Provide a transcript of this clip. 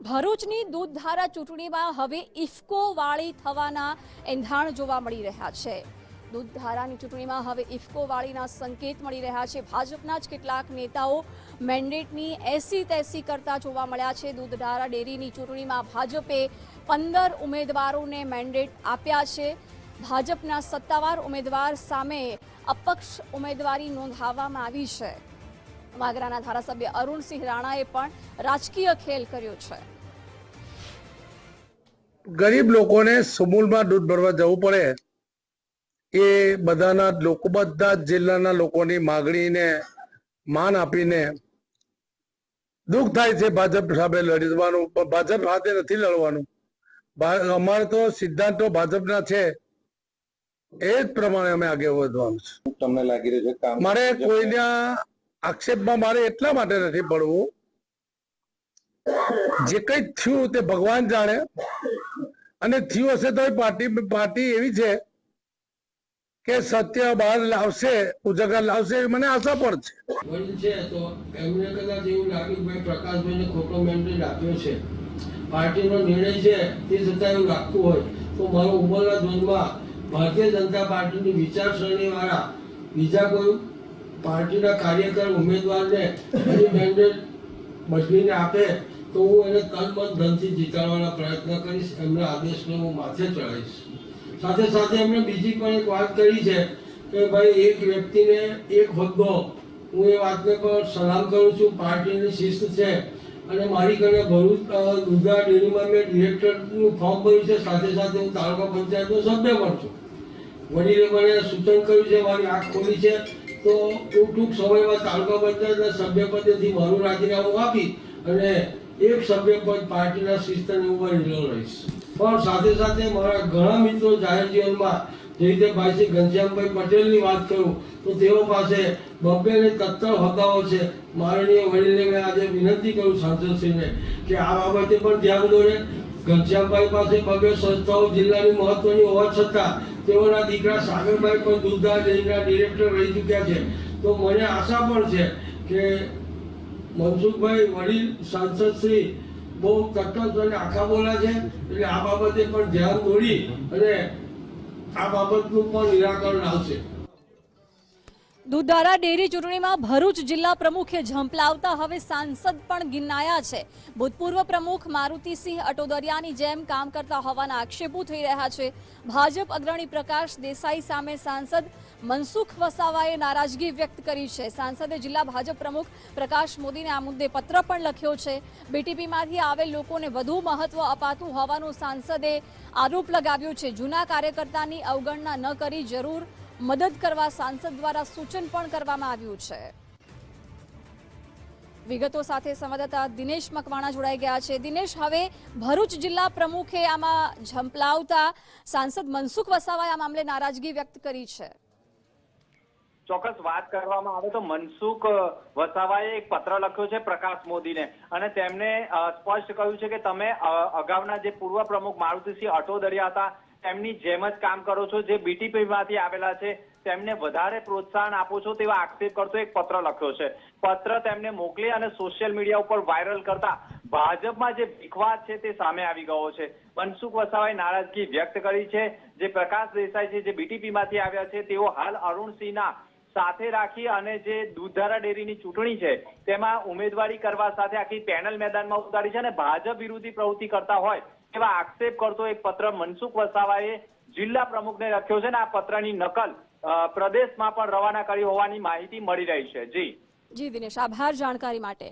ભરૂચની દૂધધારા ચૂંટણીમાં હવે ઇફકો વાળી થવાના એંધાણ જોવા મળી રહ્યા છે. દૂધધારાની ચૂંટણીમાં હવે ઇફકો વાળીના સંકેત મળી રહ્યા છે. ભાજપના જ કેટલાક નેતાઓ મેન્ડેટની એસી તેસી કરતા જોવા મળ્યા છે. દૂધધારા ડેરીની ચૂંટણીમાં ભાજપે પંદર ઉમેદવારોને મેન્ડેટ આપ્યા છે. ભાજપના સત્તાવાર ઉમેદવાર સામે અપક્ષ ઉમેદવારી નોંધાવવામાં આવી છે. વાગરાના ધારાસભ્ય અરુણસિંહ રાણાએ પણ રાજકીય ખેલ કર્યો છે. ગરીબ લોકોને સમૂલમાં દૂધ ભરવા જવું પડે. એ બધાના લોકો બધા જિલ્લાના લોકોની માગણીને માન આપીને દુઃખ થાય છે ભાજપ સામે લડવાનું. પણ ભાજપ સાથે નથી લડવાનું. અમારે તો સિદ્ધાંતો ભાજપના છે. એ જ પ્રમાણે અમે આગળ વધવાનું છે. તમને લાગી રહ્યું છે મારે કોઈના આક્ષેપમાં મારે એટલા માટે નથી પડવું. જે કઈ થયું તે ભગવાન જાણે. અને થયું હશે તો પાર્ટી પાર્ટી એવી છે કે સત્ય બહાર લાવશે, ઉજાગર લાવશે મને આશા પણ છે. છે તો એમને કદાચ એવું લાગ્યું ભાઈ પ્રકાશભાઈને ખોટો મેન્ડેટ આપ્યો છે. પાર્ટીનો નિર્ણય છે તે છતાં એવું લાગતું હોય. તો મારો ઉંમરના ધ્વજમાં ભારતીય જનતા પાર્ટીની વિચારસરણી વાળા બીજા કોઈ પાર્ટીના કાર્યકર ઉમેદવારને એની મેન્ડેટ બદલીને આપે તો હું એને તન મન ધનથી જીતાડવાના પ્રયત્ન કરીશ, એમના આદેશને હું માથે ચડાવીશ. સાથે સાથે એમણે બીજી પણ એક વાત કરી છે કે ભાઈ, એક વ્યક્તિને એક હોદ્દો, હું એ વાતને પણ સલામ કરું છું, પાર્ટીની શિસ્ત છે અને મારી ઘરે ભરૂચ દુર્ગા ડેરીમાં મેં ડિરેક્ટરનું ફોર્મ ભર્યું છે, સાથે સાથે હું તાલુકા પંચાયતનો સભ્ય પણ છું. વડીલે મને સૂચન કર્યું છે, મારી આંખ ખોલી છે તો હું ટૂંક સમયમાં તાલુકા પંચાયતના સભ્ય પદેથી મારું રાજીનામું આપી અને એક સભ્ય પદ પાર્ટીના શિસ્તની ઉપર ઢીલો રહીશ પણ સાથે સાથે મારા ઘણા મિત્રો જાહેર જીવનમાં જે રીતે ભાઈ શ્રી ઘનશ્યામભાઈ પટેલની વાત કરું, તો તેઓ પાસે બબ્બે ને તત્તર હોદ્દાઓ છે. માનનીય વડીલને મેં આજે વિનંતી કરું સાંસદશ્રીને કે આ બાબતે પણ ધ્યાન દોરે. ઘનશ્યામભાઈ પાસે બબ્બે સંસ્થાઓ જિલ્લાની મહત્વની હોવા છતાં તેઓના દીકરા સાગરભાઈ પણ દુધા ડેરીના ડિરેક્ટર રહી ચૂક્યા છે. તો મને આશા પણ છે કે મનસુખભાઈ વડીલ, સાંસદ શ્રી બહુ તટસ્થ અને આખા બોલા છે. એટલે આ બાબતે પણ ધ્યાન દોડી અને આ બાબતનું પણ નિરાકરણ આવશે. દૂધધારા ડેરી ચૂંટણીમાં ભરૂચ જિલ્લા પ્રમુખે ઝંપલાવતા હવે સાંસદ પણ ગિનાયા છે. ભૂતપૂર્વ પ્રમુખ મારુતિસિંહ અટોદરિયાની જેમ કામ કરતા હોવાના આક્ષેપો થઈ રહ્યા છે. ભાજપ અગ્રણી પ્રકાશ દેસાઈ સામે સાંસદ મનસુખ વસાવાએ નારાજગી વ્યક્ત કરી છે. સાંસદે જિલ્લા ભાજપ પ્રમુખ પ્રકાશ મોદીને આ મુદ્દે પત્ર પણ લખ્યો છે. બીટીપીમાંથી આવેલ લોકોને વધુ મહત્વ અપાતું હોવાનો સાંસદે આરોપ લગાવ્યો છે. જૂના કાર્યકર્તાની અવગણના ન કરી જરૂર મદદ કરવા સાંસદ દ્વારા સૂચન પણ કરવામાં આવ્યું છે. વિગતો સાથે સંવાદદાતા દિનેશ મકવાણા જોડાઈ ગયા છે. દિનેશ, હવે ભરૂચ જિલ્લા પ્રમુખે આમાં ઝંપલાવતા સાંસદ મનસુખ વસાવાએ આ મામલે નારાજગી વ્યક્ત કરી છે. ચોક્કસ વાત કરવામાં આવે તો મનસુખ વસાવાએ એક પત્ર લખ્યો છે પ્રકાશ મોદીને અને તેમણે સ્પષ્ટ કહ્યું છે કે તમે અગાઉના જે પૂર્વ પ્રમુખ મારુતિસિંહ અટોદરિયા હતા તેમની જેમ જ કામ કરો છો, જે બીટીપીમાંથી આવેલા છે, તેમને વધારે પ્રોત્સાહન આપો છો તેવા આક્ષેપ કરતો એક પત્ર લખ્યો છે. પત્ર તેમને મોકલી અને સોશિયલ મીડિયા ઉપર વાયરલ કરતા ભાજપમાં જે વિખવાદ છે તે સામે આવી ગયો છે. મનસુખ વસાવાએ નારાજગી વ્યક્ત કરી છે. જે પ્રકાશ દેસાઈ છે, જે બીટીપીમાંથી આવ્યા છે, તેઓ હાલ અરુણસિંહના સાથે રાખી અને જે દૂધધારા ડેરીની ચૂંટણી છે, તેમાં ઉમેદવારી કરવા સાથે આખી પેનલ મેદાનમાં ઉતારી છે અને ભાજપ વિરોધી પ્રવૃત્તિ કરતા હોય એવા આક્ષેપ કરતો એક પત્ર મનસુખ વસાવાએ જિલ્લા પ્રમુખને લખ્યો છે અને આ પત્રની નકલ પ્રદેશમાં પણ રવાના કરી હોવાની માહિતી મળી રહી છે. જી. જી, દિનેશ, આભાર જાણકારી માટે.